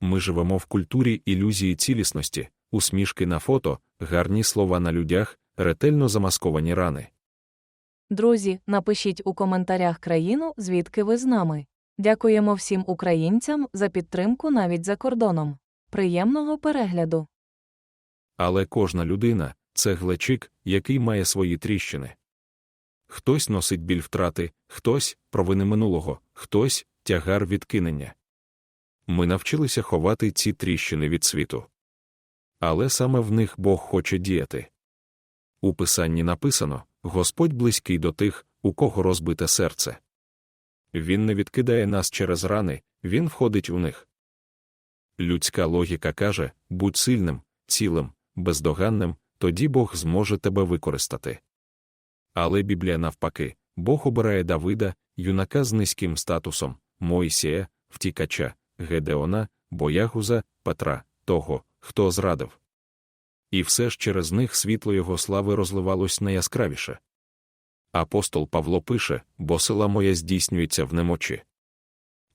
Ми живемо в культурі ілюзії цілісності, усмішки на фото, гарні слова на людях, ретельно замасковані рани. Друзі, напишіть у коментарях країну, звідки ви з нами. Дякуємо всім українцям за підтримку навіть за кордоном. Приємного перегляду! Але кожна людина це глечик, який має свої тріщини. Хтось носить біль втрати, хтось провини минулого, хтось тягар відкинення. Ми навчилися ховати ці тріщини від світу. Але саме в них Бог хоче діяти. У писанні написано Господь близький до тих, у кого розбите серце. Він не відкидає нас через рани, він входить у них. Людська логіка каже будь сильним, цілим, бездоганним, тоді Бог зможе тебе використати. Але Біблія навпаки, Бог обирає Давида, юнака з низьким статусом, Моїсія, втікача, Гедеона, Боягуза, Петра, того, хто зрадив. І все ж через них світло його слави розливалось найяскравіше. Апостол Павло пише, бо сила моя здійснюється в немочі.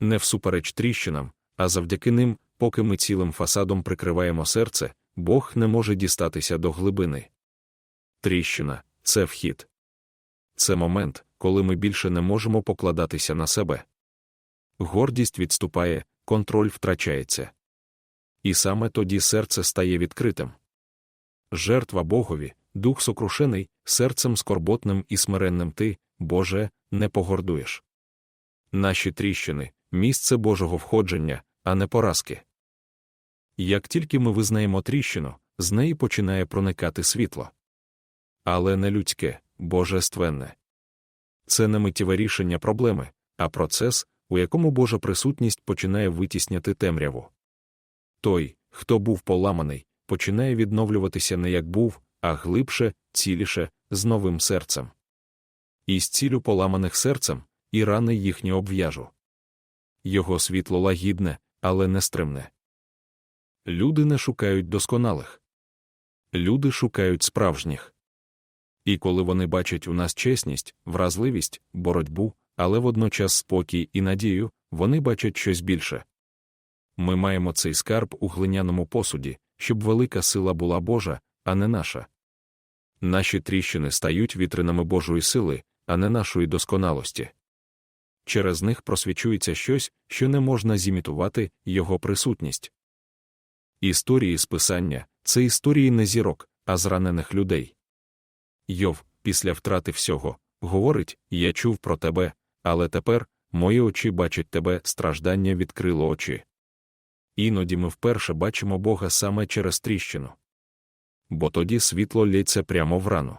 Не всупереч тріщинам, а завдяки ним, поки ми цілим фасадом прикриваємо серце, Бог не може дістатися до глибини. Тріщина це вхід. Це момент, коли ми більше не можемо покладатися на себе. Гордість відступає, контроль втрачається. І саме тоді серце стає відкритим. Жертва Богові, дух сокрушений, серцем скорботним і смиренним ти, Боже, не погордуєш. Наші тріщини місце Божого входження, а не поразки. Як тільки ми визнаємо тріщину, з неї починає проникати світло. Але не людське, божественне. Це не миттєве рішення проблеми, а процес, у якому Божа присутність починає витісняти темряву. Той, хто був поламаний, починає відновлюватися не як був, а глибше, ціліше, з новим серцем. І з цілю поламаних серцем, і рани їхні обв'яжу. Його світло лагідне, але нестримне. Люди не шукають досконалих. Люди шукають справжніх. І коли вони бачать у нас чесність, вразливість, боротьбу, але водночас спокій і надію, вони бачать щось більше. Ми маємо цей скарб у глиняному посуді, щоб велика сила була Божа, а не наша. Наші тріщини стають вітринами Божої сили, а не нашої досконалості. Через них просвічується щось, що не можна зімітувати його присутність. Історії з писання це історії не зірок, а зранених людей. Йов, після втрати всього, говорить Я чув про тебе, але тепер мої очі бачать тебе, страждання відкрило очі. Іноді ми вперше бачимо Бога саме через тріщину. Бо тоді світло лється прямо в рану.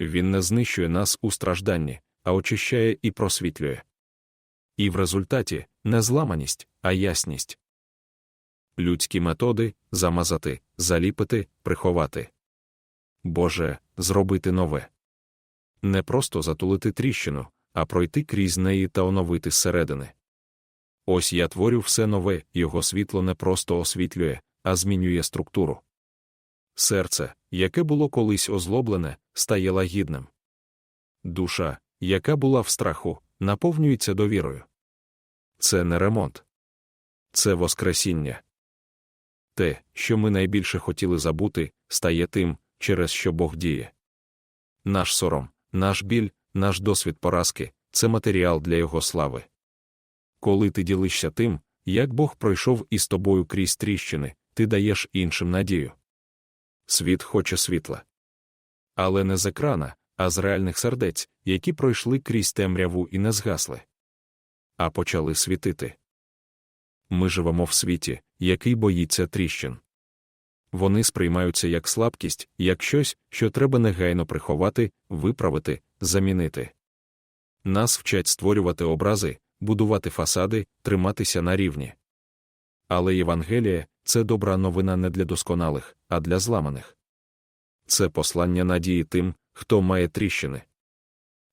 Він не знищує нас у стражданні, а очищає і просвітлює. І в результаті не зламаність, а ясність. Людські методи замазати, заліпити, приховати. Боже, зробити нове. Не просто затулити тріщину, а пройти крізь неї та оновити зсередини. Ось я творю все нове, його світло не просто освітлює, а змінює структуру. Серце, яке було колись озлоблене, стає лагідним. Душа, яка була в страху, наповнюється довірою. Це не ремонт, це воскресіння. Те, що ми найбільше хотіли забути, стає тим, через що Бог діє. Наш сором, наш біль, наш досвід поразки це матеріал для Його слави. Коли ти ділишся тим, як Бог пройшов із тобою крізь тріщини, ти даєш іншим надію. Світ хоче світла. Але не з екрана, а з реальних сердець, які пройшли крізь темряву і не згасли, а почали світити. Ми живемо в світі, який боїться тріщин. Вони сприймаються як слабкість, як щось, що треба негайно приховати, виправити, замінити. Нас вчать створювати образи, будувати фасади, триматися на рівні. Але Євангеліє це добра новина не для досконалих, а для зламаних. Це послання надії тим, хто має тріщини.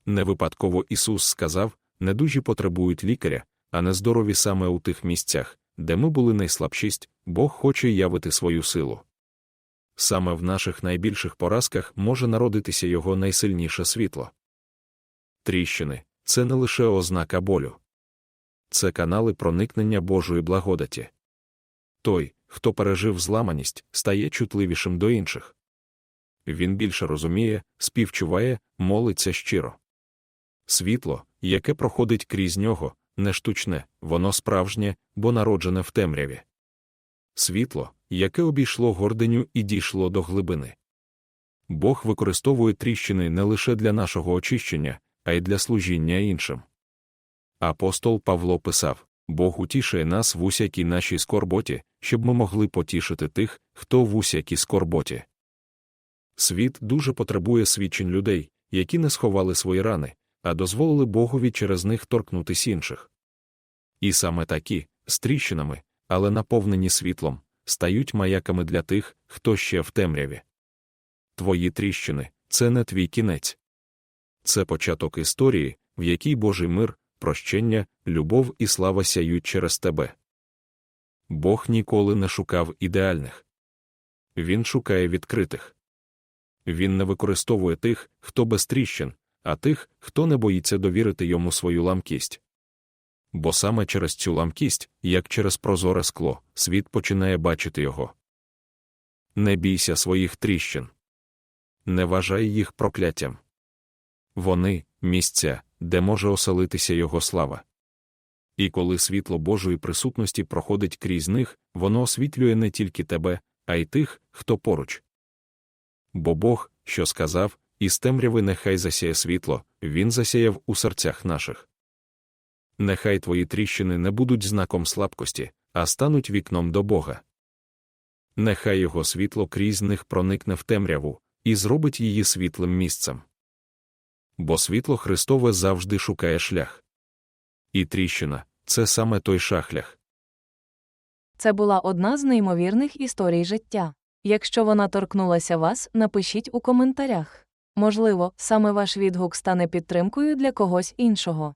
Не випадково Ісус сказав недужі потребують лікаря, а не здорові саме у тих місцях, де ми були найслабшість, Бог хоче явити свою силу. Саме в наших найбільших поразках може народитися його найсильніше світло. Тріщини це не лише ознака болю, це канали проникнення Божої благодаті. той, хто пережив зламаність, стає чутливішим до інших. Він більше розуміє, співчуває, молиться щиро. Світло, яке проходить крізь нього, не штучне, воно справжнє, бо народжене в темряві. Світло, яке обійшло гординю і дійшло до глибини. Бог використовує тріщини не лише для нашого очищення, а й для служіння іншим. Апостол Павло писав Бог утішує нас в усякій нашій скорботі, щоб ми могли потішити тих, хто в усякій скорботі. Світ дуже потребує свідчень людей, які не сховали свої рани, а дозволили Богові через них торкнутись інших. І саме такі, з тріщинами, але наповнені світлом, стають маяками для тих, хто ще в темряві. Твої тріщини це не твій кінець. Це початок історії, в якій Божий мир, прощення, любов і слава сяють через тебе. Бог ніколи не шукав ідеальних. Він шукає відкритих. Він не використовує тих, хто без тріщин, а тих, хто не боїться довірити йому свою ламкість. Бо саме через цю ламкість, як через прозоре скло, світ починає бачити його. Не бійся своїх тріщин. Не вважай їх прокляттям. Вони місця, де може оселитися його слава. І коли світло Божої присутності проходить крізь них, воно освітлює не тільки тебе, а й тих, хто поруч. Бо Бог, що сказав, із темряви нехай засяє світло, він засяяв у серцях наших. Нехай твої тріщини не будуть знаком слабкості, а стануть вікном до Бога. Нехай його світло крізь них проникне в темряву і зробить її світлим місцем. Бо світло Христове завжди шукає шлях. І тріщина це саме той шахлях. Це була одна з неймовірних історій життя. Якщо вона торкнулася вас, напишіть у коментарях. Можливо, саме ваш відгук стане підтримкою для когось іншого.